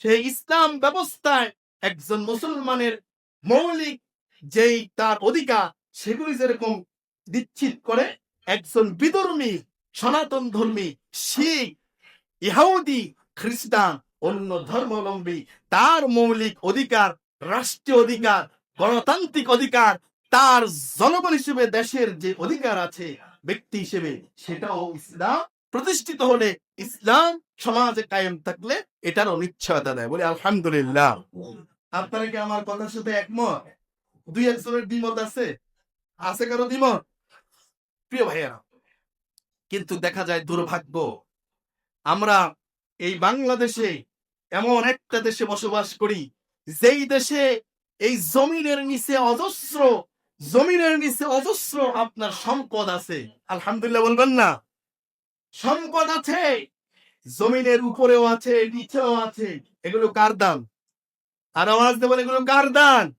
সেই ইসলাম ব্যবস্থায় একজন মুসলমানের মৌলিক যেই তার অধিকার, সেগুলি যেরকম নিশ্চিত করে, একজন বিধর্মী, সনাতন ধর্মী, শিখ ইহাউদি খ্রিস্টান, অন্য ধর্মাবলম্বী, তার মৌলিক অধিকার, রাষ্ট্রীয় অধিকার, গণতান্ত্রিক অধিকার, তার জনগণ হিসেবে দেশের যে অধিকার আছে, ব্যক্তি হিসেবে সেটাও ইসলাম প্রতিষ্ঠিত হলে ইসলাম সমাজে কায়েম থাকলে এটারও নিশ্চয়তা দেয় বলে আলহামদুলিল্লাহ। আপনারা কি আমার কথার সাথে একমত? দুই একজনের দ্বিমত আছে? আছে কারও দ্বিমত? প্রিয় ভাইয়েরা কিন্তু দেখা যায় দুর্ভাগ্য। আমরা এই বাংলাদেশে এমন একটা দেশে বসবাস করি যেই দেশে এই জমিনের নিচে অজস্র জমিনের নিচে অজস্র আপনার সম্পদ আছে। আলহামদুলিল্লাহ বলবেন না। সম্পদ আছে। জমিনের উপরেও আছে, নিচেও আছে। এগুলো কার দান? আর আওয়াজ দেবেন এগুলো কার দান?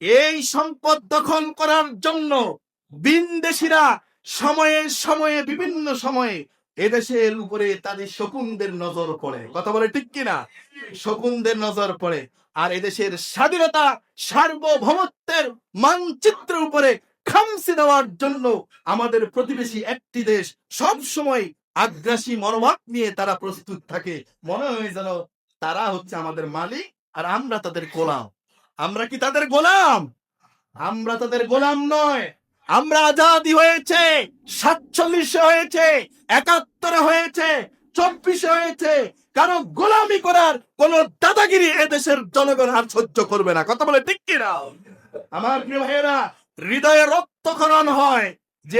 এই সম্পদ দখল করার জন্য বিনদেশিরা সময়ে সময়ে, বিভিন্ন সময়ে এদেশের উপরে তাদের শকুনদের নজর পড়ে। কথা বলে ঠিক কিনা? শকুনদের নজর পড়ে। আর এদেশের স্বাধীনতা, সার্বভৌমত্বের মানচিত্রের উপরে খামসি দেওয়ার জন্য আমাদের প্রতিবেশী একটি দেশ সব সময় আগ্রাসী মনোভাব নিয়ে তারা প্রস্তুত থাকে। মনে হয় যেন তারা হচ্ছে আমাদের মালিক আর আমরা তাদের গোলাম। আমরা কি তাদের গোলাম? আমরা তাদের গোলাম নয়। আমরা আজাদি হয়েছে, সাতচল্লিশে হয়েছে, একাত্তরে হয়েছে, চব্বিশে হয়েছে। কারও গোলামি করার কোন দাদাগিরি এদেশের জনগণ আর সহ্য করবে না। কথা বলে ঠিক কিনা? আমার প্রিয় ভাইয়েরা, হৃদয়ে রক্তক্ষরণ হয় যে